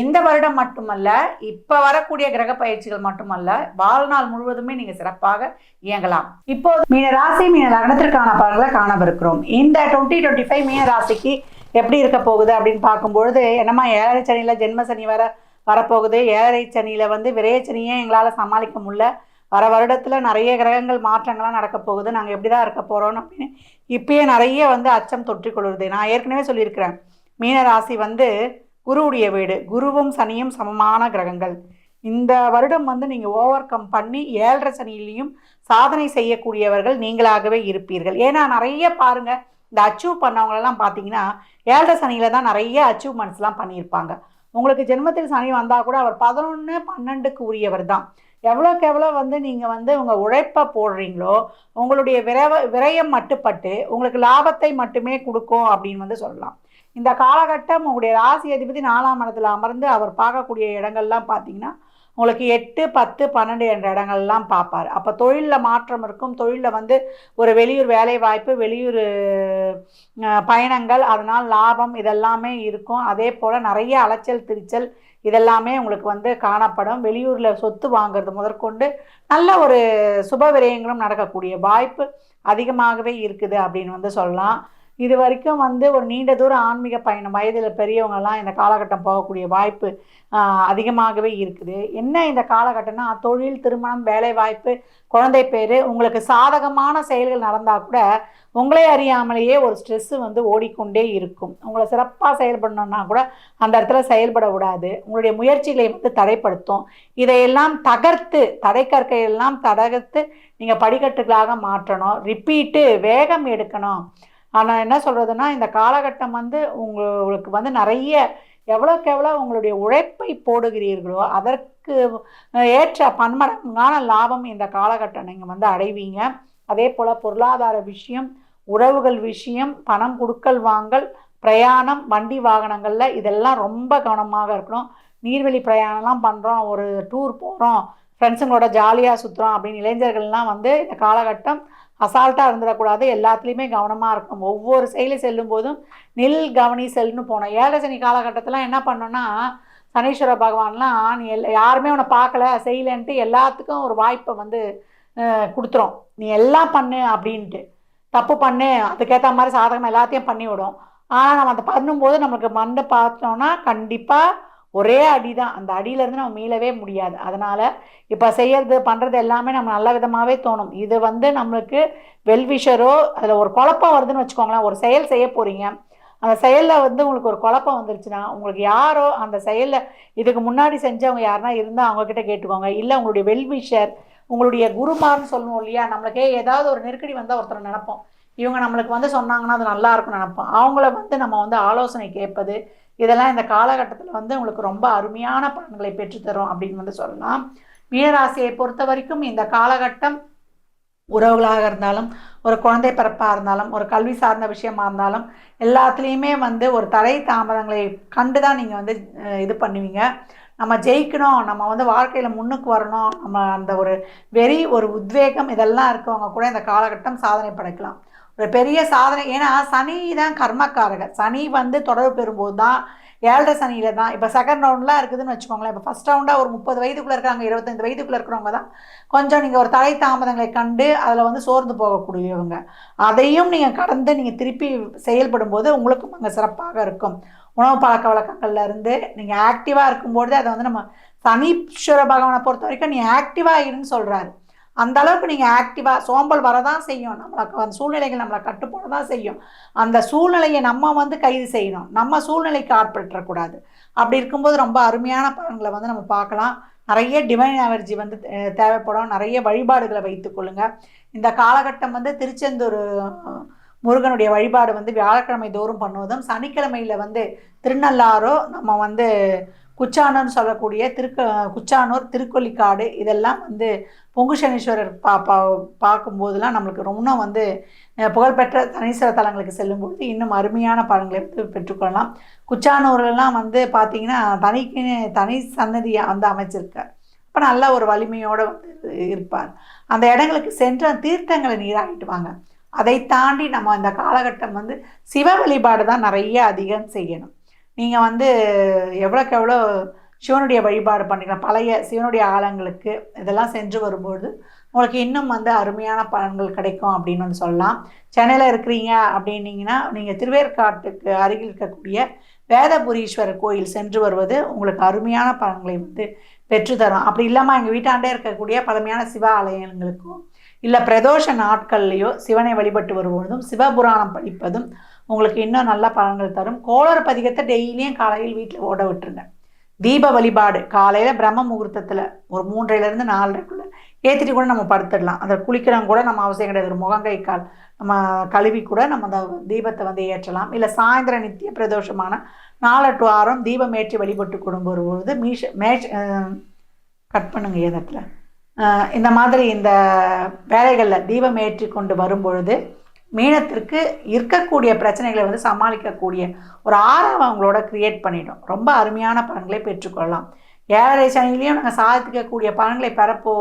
இந்த வருடம் மட்டுமல்ல இப்போ வரக்கூடிய கிரக பயிற்சிகள் மட்டுமல்ல வாழ்நாள் முழுவதுமே நீங்கள் சிறப்பாக இயங்கலாம். இப்போது மீன ராசி மீன லக்னத்திற்கான பலன்களை காணவிருக்கிறோம். இந்த டுவெண்ட்டி டுவெண்ட்டி ஃபைவ் மீன ராசிக்கு எப்படி இருக்க போகுது அப்படின்னு பார்க்கும்பொழுது என்னம்மா ஏழரை சனியில் ஜென்ம சனி வர வரப்போகுது. ஏழரை சனியில் வந்து விரையச்சனியே எங்களால் சமாளிக்க முடியல. வர வருடத்தில் நிறைய கிரகங்கள் மாற்றங்கள்லாம் நடக்க போகுது. நாங்கள் எப்படி தான் இருக்க போகிறோம் அப்படின்னு இப்பயே நிறைய வந்து அச்சம் தொற்றிக்கொள்ளுது நான் ஏற்கனவே சொல்லியிருக்கிறேன். மீன ராசி வந்து குருவுடைய வீடு. குருவும் சனியும் சமமான கிரகங்கள். இந்த வருடம் வந்து நீங்கள் ஓவர் கம் பண்ணி ஏழரை சனியிலையும் சாதனை செய்யக்கூடியவர்கள் நீங்களாகவே இருப்பீர்கள். ஏன்னா நிறைய பாருங்கள் இந்த அச்சீவ் பண்ணவங்களெல்லாம் பார்த்தீங்கன்னா ஏழரை சனியில் தான் நிறைய அச்சீவ்மெண்ட்ஸ்லாம் பண்ணியிருப்பாங்க. உங்களுக்கு ஜென்மத்தில் சனி வந்தால் கூட அவர் பதினொன்று பன்னெண்டுக்கு உரியவர் தான். எவ்வளோக்கு எவ்வளோ வந்து நீங்கள் வந்து உங்கள் உழைப்பை போடுறீங்களோ உங்களுடைய விரவ விரயம் மட்டுப்பட்டு உங்களுக்கு லாபத்தை மட்டுமே கொடுக்கும் அப்படின்னு வந்து சொல்லலாம். இந்த காலகட்டம் உங்களுடைய ராசி அதிபதி நாலாம் இடத்துல அமர்ந்து அவர் பார்க்கக்கூடிய இடங்கள்லாம் பார்த்தீங்கன்னா உங்களுக்கு எட்டு பத்து பன்னெண்டு என்ற இடங்கள்லாம் பார்ப்பார். அப்போ தொழிலில் மாற்றம் இருக்கும். தொழிலில் வந்து ஒரு வெளியூர் வேலை வாய்ப்பு வெளியூர் பயணங்கள் அதனால் லாபம் இதெல்லாமே இருக்கும். அதே போல் நிறைய அலைச்சல் திரிச்சல் இதெல்லாமே உங்களுக்கு வந்து காணப்படும். வெளியூரில் சொத்து வாங்குறது முதற்கொண்டு நல்ல ஒரு சுப விரயங்களும் நடக்கக்கூடிய வாய்ப்பு அதிகமாகவே இருக்குது அப்படின்னு வந்து சொல்லலாம். இது வரைக்கும் வந்து ஒரு நீண்ட தூரம் ஆன்மீக பயணம். வயதில் பெரியவங்கெல்லாம் இந்த காலகட்டம் போகக்கூடிய வாய்ப்பு அதிகமாகவே இருக்குது. என்ன இந்த காலகட்டம்னா தொழில் திருமணம் வேலை வாய்ப்பு குழந்தை பேர் உங்களுக்கு சாதகமான செயல்கள் நடந்தால் கூட உங்களே அறியாமலேயே ஒரு ஸ்ட்ரெஸ்ஸு வந்து ஓடிக்கொண்டே இருக்கும். உங்களை சிறப்பாக செயல்படணும்னா கூட அந்த இடத்துல செயல்பட விடாது. உங்களுடைய முயற்சிகளை வந்து தடைப்படுத்தும். இதையெல்லாம் தகர்த்து தடைக்கற்கையெல்லாம் தகர்த்து நீங்கள் படிக்கட்டுகளாக மாற்றணும். ரிப்பீட்டு வேகம் எடுக்கணும். ஆனால் என்ன சொல்கிறதுனா இந்த காலகட்டம் வந்து உங்களுக்கு வந்து நிறைய எவ்வளோக்கு எவ்வளோ உங்களுடைய உழைப்பை போடுகிறீர்களோ அதற்கு ஏற்ற பன்மடங்கான லாபம் இந்த காலகட்டம் நீங்கள் வந்து அடைவீங்க. அதே போல் பொருளாதார விஷயம் உறவுகள் விஷயம் பணம் கொடுக்கல் வாங்கல் பிரயாணம் வண்டி வாகனங்களில் இதெல்லாம் ரொம்ப கவனமாக இருக்கணும். நீர்வழி பிரயாணம்லாம் பண்ணுறோம் ஒரு டூர் போகிறோம் ஃப்ரெண்ட்ஸுங்களோட ஜாலியாக சுற்றுறோம் அப்படின்னு இளைஞர்கள்லாம் வந்து இந்த காலகட்டம் அசால்ட்டாக இருந்துடக்கூடாது. எல்லாத்துலேயுமே கவனமாக இருக்கணும். ஒவ்வொரு செயலி செல்லும் போதும் நில் கவனி செல்னு போனோம் ஏழை சனி காலகட்டத்தில் என்ன பண்ணோன்னா சனீஸ்வர பகவான்லாம் நீ எல் யாருமே உன்னை பார்க்கல செய்யலன்ட்டு எல்லாத்துக்கும் ஒரு வாய்ப்பை வந்து கொடுத்துரும். நீ எல்லாம் பண்ணு அப்படின்ட்டு. தப்பு பண்ணு. அதுக்கேற்ற மாதிரி சாதகம் எல்லாத்தையும் பண்ணி விடும் ஆனால் நம்ம அதை பண்ணும்போது நம்மளுக்கு மண்டை பார்த்தோன்னா கண்டிப்பாக ஒரே அடி தான் அந்த அடியிலேருந்து நம்ம மீளவே முடியாது. அதனால் இப்போ செய்யறது பண்ணுறது எல்லாமே நம்ம நல்ல விதமாகவே தோணும். இது வந்து நம்மளுக்கு வெல்விஷரோ அதில் ஒரு குழப்பம் வருதுன்னு வச்சுக்கோங்களேன். ஒரு செயல் செய்ய போகிறீங்க அந்த செயலில் வந்து உங்களுக்கு ஒரு குழப்பம் வந்துருச்சுன்னா உங்களுக்கு யாரோ அந்த செயலில் இதுக்கு முன்னாடி செஞ்சவங்க யாருன்னா இருந்தால் அவங்கக்கிட்ட கேட்டுக்கோங்க. இல்லை உங்களுடைய வெல்விஷர் உங்களுடைய குருமார்னு சொல்லணும் இல்லையா? நம்மளுக்கே ஏதாவது ஒரு நெருக்கடி வந்தால் ஒருத்தர் நினைப்போம். இவங்க நம்மளுக்கு வந்து சொன்னாங்கன்னா அது நல்லா இருக்கும்னு நினைப்போம். அவங்கள வந்து நம்ம வந்து ஆலோசனை கேட்பது இதெல்லாம் இந்த காலகட்டத்தில் வந்து உங்களுக்கு ரொம்ப அருமையான பலன்களை பெற்றுத்தரும் அப்படின்னு வந்து சொல்லலாம். மீனராசியை பொறுத்த வரைக்கும் இந்த காலகட்டம் உறவுகளாக இருந்தாலும் ஒரு குழந்தை பிறப்பாக இருந்தாலும் ஒரு கல்வி சார்ந்த விஷயமா இருந்தாலும் எல்லாத்துலேயுமே வந்து ஒரு தடை தாமதங்களை கண்டு தான் நீங்கள் வந்து இது பண்ணுவீங்க. நம்ம ஜெயிக்கணும் நம்ம வந்து வாழ்க்கையில் முன்னுக்கு வரணும் நம்ம அந்த ஒரு வெறி ஒரு உத்வேகம் இதெல்லாம் இருக்கவங்க கூட இந்த காலகட்டம் சாதனை படைக்கலாம். ஒரு பெரிய சாதனை. ஏன்னா சனி தான் கர்மக்காரகர். சனி வந்து தொடர்பு பெறும்போது தான் ஏழரை சனியில் தான். இப்போ செகண்ட் ரவுண்ட்லாம் இருக்குதுன்னு வச்சுக்கோங்களேன். இப்போ ஃபஸ்ட் ரவுண்டாக ஒரு முப்பது வயதுக்குள்ளே இருக்காங்க இருபத்தஞ்சு வயதுக்குள்ளே இருக்கிறவங்க தான். கொஞ்சம் நீங்கள் ஒரு தலை தாமதங்களை கண்டு அதில் வந்து சோர்ந்து போகக்கூடியவங்க. அதையும் நீங்கள் கடந்து நீங்கள் திருப்பி செயல்படும் போது உங்களுக்கும் அங்கே சிறப்பாக இருக்கும். உணவு பழக்க வழக்கங்கள்லேருந்து நீங்கள் ஆக்டிவாக இருக்கும்போது அதை வந்து நம்ம சனீஸ்வர பகவானை பொறுத்த வரைக்கும் நீ ஆக்டிவாக இருன்னு சொல்கிறாரு அந்த அளவுக்கு நீங்கள் ஆக்டிவாக சோம்பல் வரதான் செய்யும். நம்மளுக்கு அந்த சூழ்நிலைகள் நம்மளை கட்டுப்போட தான் செய்யும். அந்த சூழ்நிலையை நம்ம வந்து கைது செய்யணும். நம்ம சூழ்நிலைக்கு ஆட்பற்றக்கூடாது அப்படி இருக்கும்போது ரொம்ப அருமையான பலன்களை வந்து நம்ம பார்க்கலாம். நிறைய டிவைன் எனர்ஜி வந்து தேவைப்படும். நிறைய வழிபாடுகளை வைத்துக்கொள்ளுங்க இந்த காலகட்டம் வந்து திருச்செந்தூர் முருகனுடைய வழிபாடு வந்து வியாழக்கிழமை தோறும் பண்ணுவதும் சனிக்கிழமையில் வந்து திருநள்ளாரோ நம்ம வந்து குச்சானூர்னு சொல்லக்கூடிய திருக்க குச்சானூர் திருக்கொல்லிக்காடு இதெல்லாம் வந்து பொங்கு சனீஸ்வரர் பா பா பார்க்கும்போதெல்லாம் நம்மளுக்கு ரொம்ப வந்து புகழ்பெற்ற சனீஸ்வர தலங்களுக்கு செல்லும்போது இன்னும் அருமையான பலன்களை வந்து பெற்றுக்கொள்ளலாம். குச்சானூர்லாம் வந்து பார்த்திங்கன்னா தனிக்கு தனி சன்னதியை வந்து அமைச்சிருக்கார். அப்போ நல்ல ஒரு வலிமையோடு வந்து இருப்பார். அந்த இடங்களுக்கு சென்று தீர்த்தங்களை நீராடிட்டு வாங்க. அதை தாண்டி நம்ம இந்த காலகட்டம் வந்து சிவ வழிபாடு தான் நிறைய அதிகம் செய்யணும். நீங்கள் வந்து எவ்வளோக்கு எவ்வளோ சிவனுடைய வழிபாடு பண்ணிக்கலாம். பழைய சிவனுடைய ஆலங்களுக்கு இதெல்லாம் சென்று வரும்போது உங்களுக்கு இன்னும் வந்து அருமையான பலன்கள் கிடைக்கும் அப்படின்னு வந்து சொல்லலாம். சென்னையில் இருக்கிறீங்க அப்படின்னீங்கன்னா நீங்கள் திருவேற்காட்டுக்கு அருகில் இருக்கக்கூடிய வேதபுரீஸ்வரர் கோயில் சென்று வருவது உங்களுக்கு அருமையான பலன்களை வந்து பெற்றுத்தரும். அப்படி இல்லாமல் எங்கள் வீட்டாண்டே இருக்கக்கூடிய பழமையான சிவ ஆலயங்களுக்கும் இல்லை பிரதோஷ நாட்கள்லேயோ சிவனை வழிபட்டு வருவதும் சிவபுராணம் படிப்பதும் உங்களுக்கு இன்னும் நல்ல பலன்கள் தரும். கோளர் பதிகத்தை டெய்லியும் காலையில் வீட்டில் ஓட விட்டுருங்க. தீப வழிபாடு. காலையில் பிரம்ம முகூர்த்தத்தில் ஒரு மூன்றையிலேருந்து நாலரைக்குள்ளே ஏற்றிட்டு கூட நம்ம படுத்துடலாம். அதை குளிக்கிறவங்க கூட நம்ம அவசியம் கிடையாது. ஒரு முகங்கை கால் நம்ம கழுவி கூட நம்ம அந்த தீபத்தை வந்து ஏற்றலாம். இல்லை சாயந்தர நித்திய பிரதோஷமான நாலு டு ஆறம் தீபம் ஏற்றி வழிபட்டு கொண்டு வரும்பொழுது மீஷ மேஷ் கட் பண்ணுங்க இடத்துல இந்த மாதிரி இந்த வேலைகளில் தீபம் ஏற்றி கொண்டு வரும்பொழுது மீனத்திற்கு இருக்கக்கூடிய பிரச்சனைகளை வந்து சமாளிக்கக்கூடிய ஒரு ஆறாவை அவங்களோட க்ரியேட் பண்ணிடும் ரொம்ப அருமையான பலன்களை பெற்றுக்கொள்ளலாம். ஏழரை சனிலையும் நாங்கள் சாதிக்கக்கூடிய பலன்களை பெறப்போ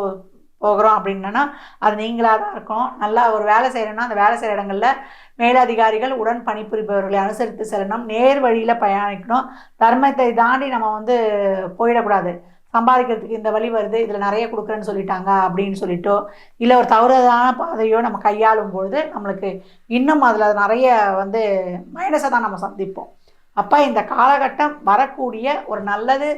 போகிறோம் அப்படின்னா அது நீங்களாக தான் இருக்கும். நல்லா ஒரு வேலை செய்கிறோன்னா அந்த வேலை செய்கிற இடங்களில் மேலதிகாரிகள் உடன் பணிபுரிபவர்களை அனுசரித்து செல்லணும். நேர் வழியில் பயணிக்கணும். தர்மத்தை தாண்டி நம்ம வந்து போயிடக்கூடாது. சம்பாதிக்கிறதுக்கு இந்த வழி வருது இதில் நிறைய கொடுக்குறேன்னு சொல்லிட்டாங்க அப்படின்னு சொல்லிட்டோ இல்லை ஒரு தவறுதான பாதையோ நம்ம கையாளும் பொழுது நம்மளுக்கு இன்னும் அதில் நிறைய வந்து மைனஸை தான் நம்ம சந்திப்போம். அப்போ இந்த காலகட்டம் வரக்கூடிய ஒரு நல்லது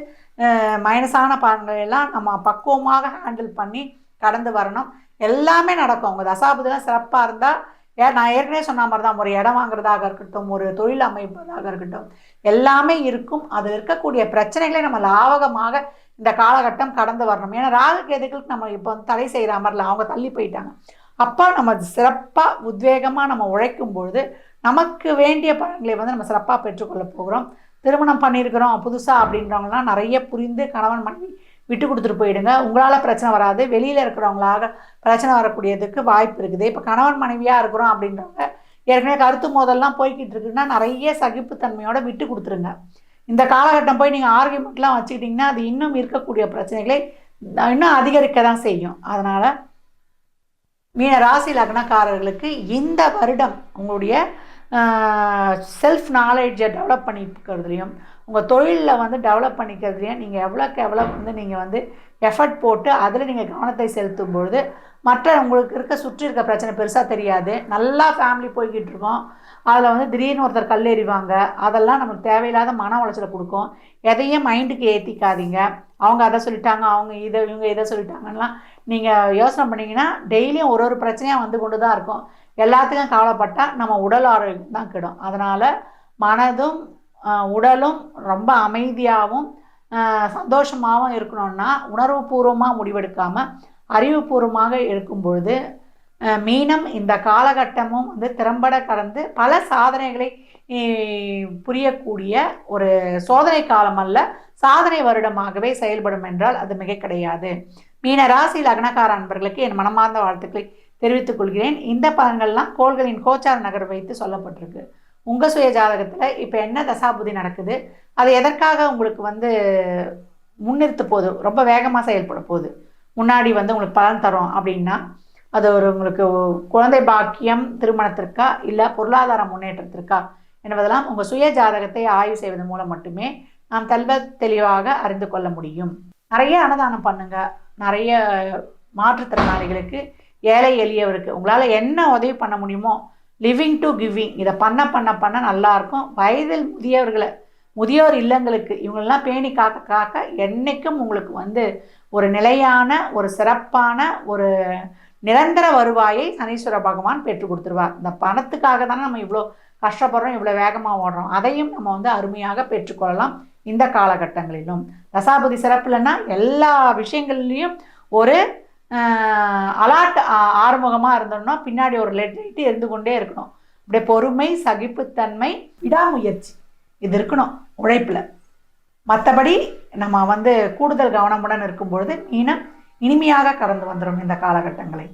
மைனஸான பலன்கள் நம்ம பக்குவமாக ஹேண்டில் பண்ணி கடந்து வரணும். எல்லாமே நடக்கும். உங்கள் தசாபதிலாம் சிறப்பாக இருந்தால் ஏ நான் ஏற்கனவே சொன்ன மாதிரி தான் ஒரு இடம் வாங்குறதாக இருக்கட்டும் ஒரு தொழில் அமைப்பதாக இருக்கட்டும் எல்லாமே இருக்கும். அதில் இருக்கக்கூடிய பிரச்சனைகளை நம்ம லாவகமாக இந்த காலகட்டம் கடந்து வரணும். ஏன்னா ராகு கேதுகளுக்கு நம்ம இப்போ வந்து தடை செய்கிற மாதிரில அவங்க தள்ளி போயிட்டாங்க. அப்போ நம்ம சிறப்பாக உத்வேகமாக நம்ம உழைக்கும் பொழுது நமக்கு வேண்டிய பலன்களை வந்து நம்ம சிறப்பாக பெற்றுக்கொள்ள போகிறோம். திருமணம் பண்ணியிருக்கிறோம். புதுசாக அப்படின்றவங்களாம் நிறைய புரிந்து கணவன் மனைவி விட்டு கொடுத்துட்டு போயிடுங்க. உங்களால் பிரச்சனை வராது. வெளியில் இருக்கிறவங்களாக பிரச்சனை வரக்கூடியதுக்கு வாய்ப்பு இருக்குது. இப்போ கணவன் மனைவியாக இருக்கிறோம் அப்படின்றவங்க ஏற்கனவே கருத்து மோதல்லாம் போய்கிட்டு இருக்குன்னா நிறைய சகிப்புத்தன்மையோட விட்டு கொடுத்துருங்க. இந்த காலகட்டம் போய் நீங்கள் ஆர்கியூமெண்ட்லாம் வச்சுக்கிட்டிங்கன்னா அது இன்னும் இருக்கக்கூடிய பிரச்சனைகளை இன்னும் அதிகரிக்க தான் செய்யும். அதனால் மீன ராசி லக்னக்காரர்களுக்கு இந்த வருடம் உங்களுடைய செல்ஃப் நாலேஜை டெவலப் பண்ணிக்கிறதுலையும் உங்கள் தொழிலில் வந்து டெவலப் பண்ணிக்கிறதுலையும் நீங்கள் எவ்வளோக்கு எவ்வளோ வந்து நீங்கள் வந்து எஃபர்ட் போட்டு அதில் நீங்கள் கவனத்தை செலுத்தும் பொழுது மற்ற உங்களுக்கு இருக்க சுற்றி இருக்க பிரச்சனை பெருசாக தெரியாது. நல்லா ஃபேமிலி போய்கிட்டு இருக்கோம். அதில் வந்து திடீர்னு ஒருத்தர் கல் எறிவாங்க. அதெல்லாம் நமக்கு தேவையில்லாத மன உளைச்சலை கொடுக்கும். எதையும் மைண்டுக்கு ஏற்றிக்காதீங்க அவங்க அதை சொல்லிட்டாங்க அவங்க இதை இவங்க இதை சொல்லிட்டாங்கலாம் நீங்கள் யோசனை பண்ணிங்கன்னா டெய்லியும் ஒரு ஒரு பிரச்சனையாக வந்து கொண்டு தான் இருக்கும். எல்லாத்துக்கும் கவலைப்பட்டால் நம்ம உடல் ஆரோக்கியம் தான் கிடும். அதனால் மனதும் உடலும் ரொம்ப அமைதியாகவும் சந்தோஷமாகவும் இருக்கணும்னா உணர்வுபூர்வமாக முடிவெடுக்காமல் அறிவுபூர்வமாக இருக்கும் பொழுது மீனம் இந்த காலகட்டமும் வந்து திறம்பட கடந்து பல சாதனைகளை புரியக்கூடிய ஒரு சோதனை காலம் அல்ல சாதனை வருடமாகவே செயல்படும் என்றால் அது மிக கிடையாது. மீன ராசி லக்னக்கார அன்பர்களுக்கு என் மனமார்ந்த வாழ்த்துக்களை தெரிவித்துக் கொள்கிறேன். இந்த பலன்கள்லாம் கோள்களின் கோச்சார நகர் வைத்து சொல்லப்பட்டிருக்கு. உங்கள் சுய ஜாதகத்தில் இப்போ என்ன தசாபுதி நடக்குது? அது எதற்காக உங்களுக்கு வந்து முன்னிறுத்த போகுது? ரொம்ப வேகமாக செயல்பட போகுது. முன்னாடி வந்து உங்களுக்கு பலன் தரும் அப்படின்னா அது ஒரு உங்களுக்கு குழந்தை பாக்கியம் திருமணத்திற்கா இல்லை பொருளாதார முன்னேற்றத்திற்கா என்பதெல்லாம் உங்கள் சுய ஜாதகத்தை ஆய்வு செய்வதன் மூலம் மட்டுமே நாம் தெல்வ தெளிவாக அறிந்து கொள்ள முடியும். நிறைய அன்னதானம் பண்ணுங்க. நிறைய மாற்றுத்திறனாளிகளுக்கு ஏழை எளியவருக்கு உங்களால் என்ன உதவி பண்ண முடியுமோ லிவிங் டு கிவிங் இதை பண்ண பண்ண பண்ண நல்லாயிருக்கும் வயதில் முதியவர்களை முதியோர் இல்லங்களுக்கு இவங்களெல்லாம் பேணி காக்க காக்க என்றைக்கும் உங்களுக்கு வந்து ஒரு நிலையான ஒரு சிறப்பான ஒரு நிரந்தர வருவாயை சனீஸ்வர பகவான் பெற்றுக் கொடுத்துருவார். இந்த பணத்துக்காக தானே நம்ம இவ்வளோ கஷ்டப்படுறோம் இவ்வளோ வேகமாக ஓடுறோம். அதையும் நம்ம வந்து அருமையாக பெற்றுக்கொள்ளலாம் இந்த காலகட்டங்களிலும். தசாபதி சிறப்புலன்னா எல்லா விஷயங்கள்லேயும் ஒரு அலாட் ஆறுமுகமாக இருந்தோம்னா பின்னாடி ஒரு லெட் இருந்து கொண்டே இருக்கணும். அப்படியே பொறுமை சகிப்புத்தன்மை விடாமுயற்சி. இது இருக்கணும் உழைப்பில். மற்றபடி நம்ம வந்து கூடுதல் கவனமுடன் இருக்கும் பொழுது மீனம் இனிமையாக கடந்து வந்துடும் இந்த காலகட்டங்களை.